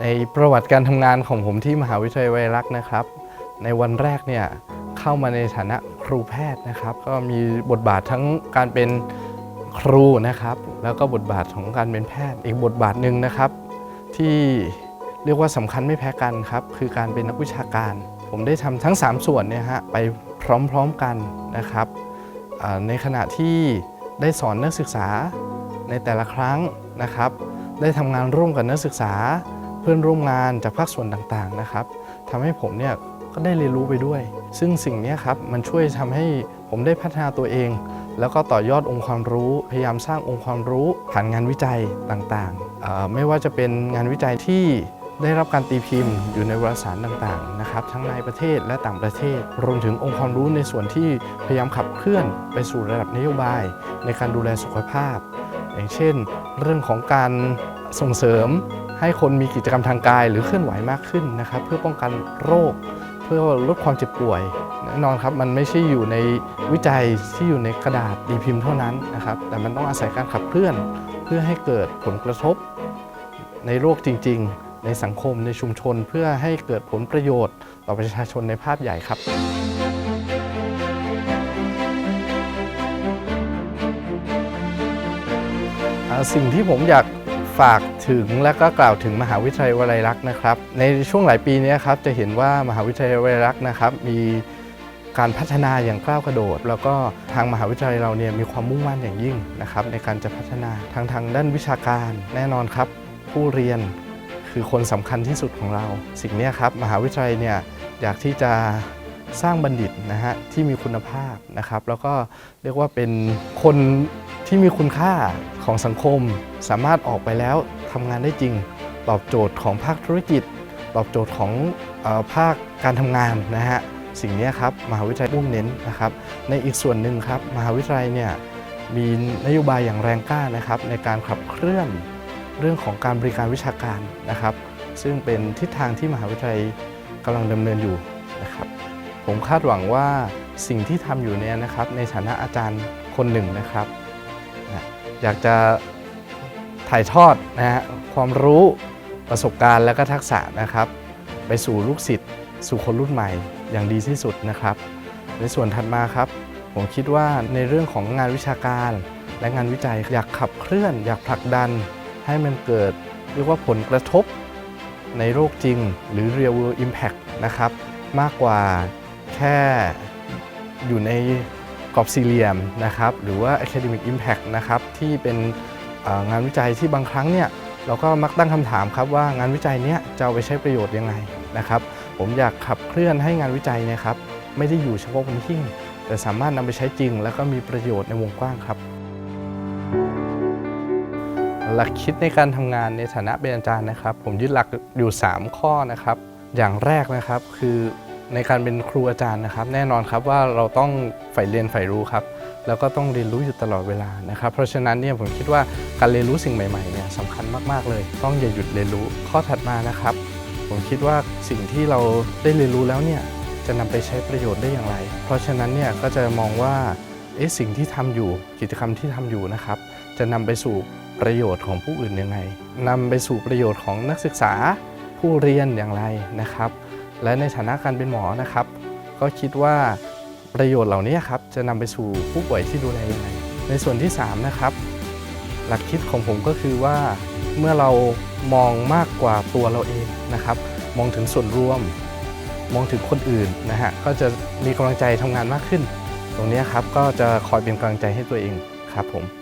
ในประวัติการทำงานของผมที่มหาวิทยาลัยไวรักนะครับ ในวันแรกเนี่ยเข้ามาในฐานะครูแพทย์นะครับ ก็มีบทบาททั้งการเป็นครูนะครับ แล้วก็บทบาทของการเป็นแพทย์ อีกบทบาทหนึ่งนะครับ ที่เรียกว่าสำคัญไม่แพ้กันครับ คือการเป็นนักวิชาการ ผมได้ทำทั้ง 3 ส่วนเนี่ยฮะไปพร้อมๆกันนะครับในขณะที่ได้สอนนักศึกษาในแต่ละครั้งนะครับ ได้ทำงานร่วมกับนักศึกษา เพื่อนร่วมงานจากภาคส่วนต่างๆนะครับทำให้ผมเนี่ยก็ได้เรียนรู้ไปด้วย ซึ่งสิ่งนี้ครับมันช่วยทำให้ผมได้พัฒนาตัวเอง แล้วก็ต่อยอดองค์ความรู้ พยายามสร้างองค์ความรู้ผ่านงานวิจัยต่างๆ ไม่ว่าจะเป็นงานวิจัยที่ได้รับการตีพิมพ์อยู่ในวารสารต่างๆนะครับทั้งในประเทศและต่างประเทศ รวมถึงองค์ความรู้ในส่วนที่พยายามขับเคลื่อนไปสู่ระดับนโยบาย ในการดูแลสุขภาพ อย่างเช่น เรื่องของการส่งเสริม ให้คนมีกิจกรรมทางกายหรือเคลื่อนไหวมากขึ้นนะครับ เพื่อป้องกันโรค เพื่อลดความเจ็บป่วยแน่นอนครับมันไม่ใช่อยู่ในวิจัยที่อยู่ในกระดาษตีพิมพ์เท่านั้นนะครับ แต่มันต้องอาศัยการขับเคลื่อน เพื่อให้เกิดผลกระทบ ในโรคจริง ๆ ในสังคมในชุมชน เพื่อให้เกิดผลประโยชน์ ต่อประชาชนในภาพใหญ่ครับสิ่งที่ผมอยาก ฝากถึงและก็กล่าวถึงมหาวิทยาลัยวลัยลักษณ์นะครับ ในช่วงหลายปีนี้ครับจะเห็นว่ามหาวิทยาลัยวลัยลักษณ์นะครับ มีการพัฒนาอย่างก้าวกระโดด แล้วก็ทางมหาวิทยาลัยเราเนี่ยมีความมุ่งมั่นอย่างยิ่งนะครับในการจะพัฒนาทางทางด้านวิชาการแน่นอนครับ ผู้เรียนคือคนสำคัญที่สุดของเรา สิ่งนี้ครับมหาวิทยาลัยเนี่ยอยากที่จะสร้างบัณฑิตนะฮะที่มีคุณภาพนะครับ แล้วก็เรียกว่าเป็นคน ที่มีคุณค่าของสังคม สามารถออกไปแล้วทำงานได้จริง ตอบโจทย์ของภาคธุรกิจ ตอบโจทย์ของออภาคการทำงานนะฮะสิ่งนี้ครับมหาวิทยาลัยมุ่งเน้นนะครับ ในอีกส่วนหนึ่งครับมหาวิทยาลัยเนี่ยมีนโยบายอย่างแรงกล้านะครับ ในการขับเคลื่อนเรื่องของการบริการวิชาการนะครับ ซึ่งเป็นทิศทางที่มหาวิทยาลัยกำลังดำเนินอยู่นะครับ ผมคาดหวังว่าสิ่งที่ทำอยู่เนี่ยนะครับ ในฐานะอาจารย์คนหนึ่งนะครับ อยากจะถ่ายทอดนะฮะความรู้ประสบการณ์และก็ทักษะนะครับ ไปสู่ลูกศิษย์สู่คนรุ่นใหม่อย่างดีที่สุดนะครับ ในส่วนถัดมาครับ ผมคิดว่าในเรื่องของงานวิชาการ และงานวิจัยอยากขับเคลื่อน อยากผลักดัน ให้มันเกิดเรียกว่าผลกระทบในโลกจริง หรือ real world impact นะครับ มากกว่าแค่อยู่ใน กรอบสี่เหลี่ยมนะครับหรือว่า academic impact นะครับที่เป็นงานวิจัยที่บางครั้งเนี่ยเราก็มักตั้งคำถามครับว่างานวิจัยเนี้ยจะเอาไปใช้ประโยชน์ยังไงนะครับผมอยากขับเคลื่อนให้งานวิจัยเนยครับไม่ได้อยู่เฉพาะบนหิ้งแต่สามารถนำไปใช้จริง แล้วก็มีประโยชน์ในวงกว้างครับหลักคิดในการทำงานในฐานะเป็นอาจารย์นะครับ ผมยึดหลักอยู่ 3 ข้อนะครับ อย่างแรกนะครับคือ ในการเป็นครูอาจารย์นะครับ แน่นอนครับว่าเราต้องใฝ่เรียนใฝ่รู้ครับแล้วก็ต้องเรียนรู้อยู่ตลอดเวลานะครับ เพราะฉะนั้นเนี่ยผมคิดว่าการเรียนรู้สิ่งใหม่ๆเนี่ยสำคัญมากๆเลย ต้องอย่าหยุดเรียนรู้ข้อถัดมานะครับ ผมคิดว่าสิ่งที่เราได้เรียนรู้แล้วเนี่ยจะนำไปใช้ประโยชน์ได้อย่างไร เพราะฉะนั้นเนี่ยก็จะมองว่าเอ๊ะสิ่งที่ทำอยู่กิจกรรมที่ทำอยู่นะครับ จะนำไปสู่ประโยชน์ของผู้อื่นยังไงนำไปสู่ประโยชน์ของนักศึกษาผู้เรียนอย่างไรนะครับ และในฐานะการเป็นหมอนะครับ ก็คิดว่าประโยชน์เหล่านี้ครับจะนำไปสู่ผู้ป่วยที่ดูแลยังไงในส่วนที่ 3 นะครับ หลักคิดของผมก็คือว่าเมื่อเรามองมากกว่าตัวเราเองนะครับ มองถึงส่วนรวม มองถึงคนอื่นนะฮะก็จะมีกำลังใจทำงานมากขึ้น ตรงนี้ครับก็จะคอยเป็นกำลังใจให้ตัวเองครับผม